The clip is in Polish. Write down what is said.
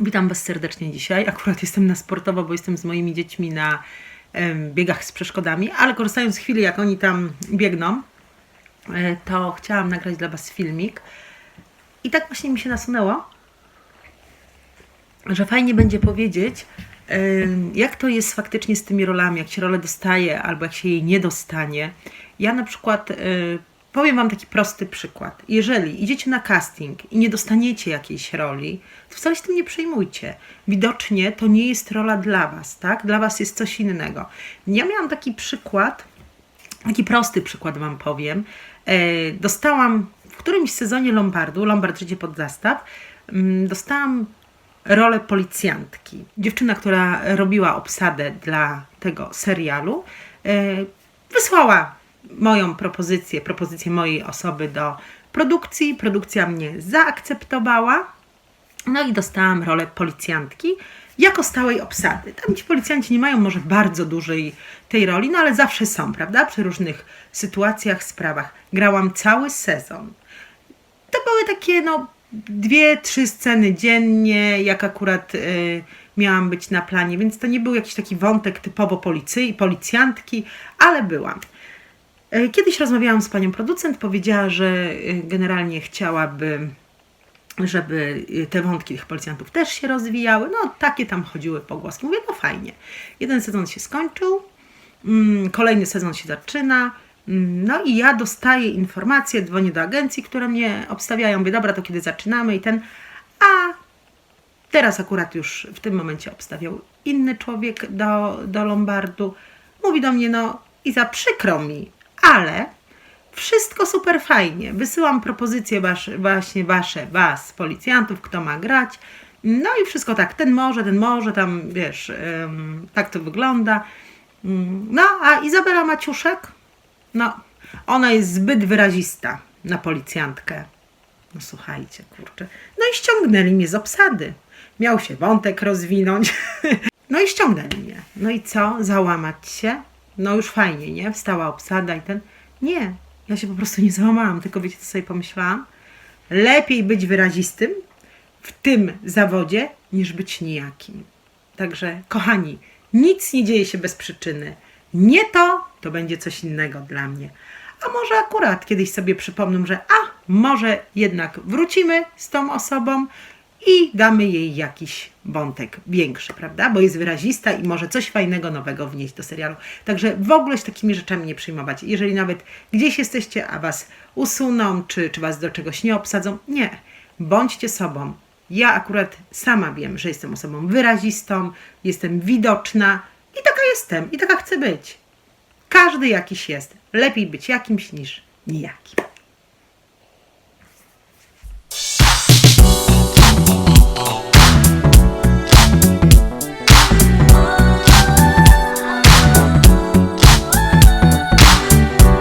Witam Was serdecznie dzisiaj. Akurat jestem na sportowo, bo jestem z moimi dziećmi na biegach z przeszkodami, ale korzystając z chwili, jak oni tam biegną, e, to chciałam nagrać dla Was filmik. I tak właśnie mi się nasunęło, że fajnie będzie powiedzieć, jak to jest faktycznie z tymi rolami, jak się rolę dostaje albo jak się jej nie dostanie. Ja na przykład e, powiem Wam taki prosty przykład. Jeżeli idziecie na casting i nie dostaniecie jakiejś roli, to wcale się tym nie przejmujcie. Widocznie to nie jest rola dla Was, tak? Dla Was jest coś innego. Ja miałam taki przykład, taki prosty przykład Wam powiem. E, dostałam w którymś sezonie Lombardu, Lombard Życie pod zastaw, mm, dostałam rolę policjantki. Dziewczyna, która robiła obsadę dla tego serialu, e, wysłała moją propozycję, propozycję mojej osoby do produkcji. Produkcja mnie zaakceptowała. No i dostałam rolę policjantki jako stałej obsady. Tam ci policjanci nie mają może bardzo dużej tej roli, no ale zawsze są, prawda? Przy różnych sytuacjach, sprawach. Grałam cały sezon. To były takie, no, dwie, trzy sceny dziennie, jak akurat y, miałam być na planie, więc to nie był jakiś taki wątek typowo policji, policjantki, ale byłam. Y, Kiedyś rozmawiałam z panią producent, powiedziała, że y, generalnie chciałaby żeby y, te wątki tych policjantów też się rozwijały. No, takie tam chodziły pogłoski. Mówię, no fajnie. Jeden sezon się skończył, mm, kolejny sezon się zaczyna. mm, No i ja dostaję informację, dzwonię do agencji, które mnie obstawiają. Mówię, dobra, to kiedy zaczynamy i ten. A teraz akurat już w tym momencie obstawiał inny człowiek do, do Lombardu. Mówi do mnie, no i za przykro mi, ale wszystko super fajnie. Wysyłam propozycje wasz, właśnie wasze, was, policjantów, kto ma grać. No i wszystko tak, ten może, ten może, tam wiesz, ym, tak to wygląda. Ym, No, a Izabela Maciuszek? No, ona jest zbyt wyrazista na policjantkę. No słuchajcie, kurczę. No i ściągnęli mnie z obsady. Miał się wątek rozwinąć. No i ściągnęli mnie. No i co? Załamać się? No już fajnie, nie? Wstała obsada i ten. Nie, ja się po prostu nie załamałam, tylko wiecie, co sobie pomyślałam? Lepiej być wyrazistym w tym zawodzie, niż być nijakim. Także, kochani, nic nie dzieje się bez przyczyny. Nie to, to będzie coś innego dla mnie. A może akurat kiedyś sobie przypomnę, że a, może jednak wrócimy z tą osobą i damy jej jakiś wątek większy, prawda? Bo jest wyrazista i może coś fajnego, nowego wnieść do serialu. Także w ogóle się takimi rzeczami nie przejmować. Jeżeli nawet gdzieś jesteście, a was usuną, czy, czy was do czegoś nie obsadzą, nie. Bądźcie sobą. Ja akurat sama wiem, że jestem osobą wyrazistą, jestem widoczna i taka jestem, i taka chcę być. Każdy jakiś jest. Lepiej być jakimś niż nijakim.